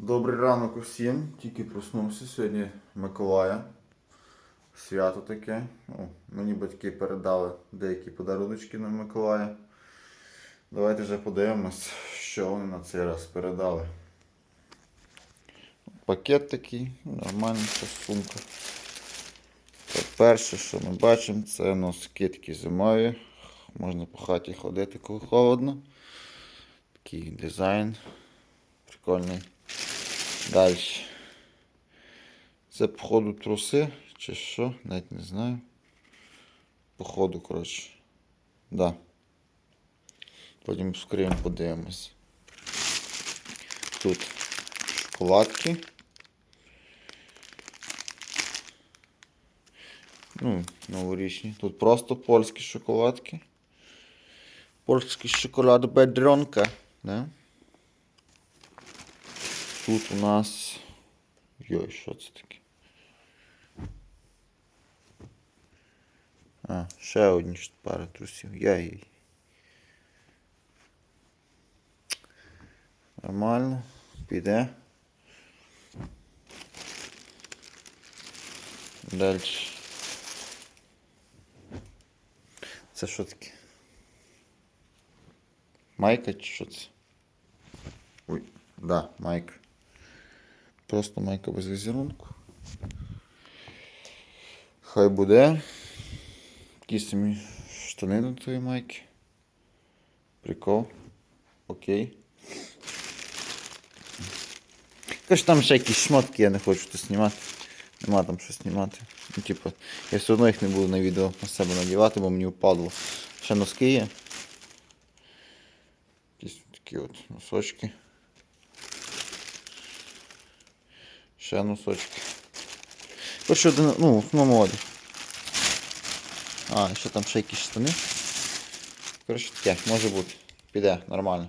Добрий ранок усім. Тільки проснувся. Сьогодні Миколая. Свято таке. Ну, мені батьки передали деякі подарунки на Миколая. Давайте вже подивимось, що вони на цей раз передали. Пакет такий, нормальна сумка. Перше, що ми бачимо, це носки такі зимові. Можна по хаті ходити, коли холодно. Такий дизайн. Прикольний. Далі. Це, походу, труси чи що, навіть не знаю. Походу, коротше. Да. Потім скриємо, подивимось. Тут шоколадки. Ну, новорічні. Тут просто польські шоколадки. Польський шоколад бедронка. Да? Тут у нас. Йой, що це таке? А, ще одні ж пара трусів. Яй. Нормально. Піде. Далі. Це що таке? Майка чи що це? Ой, да, майка. Просто майка без візерунку. Хай буде. Такі самі штани до тої майки. Прикол. Окей. Каже, там ще якісь шмотки, я не хочу тут знімати. Нема там що знімати. Ну, типу, я все одно їх не буду на відео на себе надівати, бо мені впадло. Ще носки є. Якісь такі от носочки. Ще носочки. Коротше, один, ну, в основному одяг. А, що там ще якісь штани. Коротше, таке, може бути. Піде, нормально.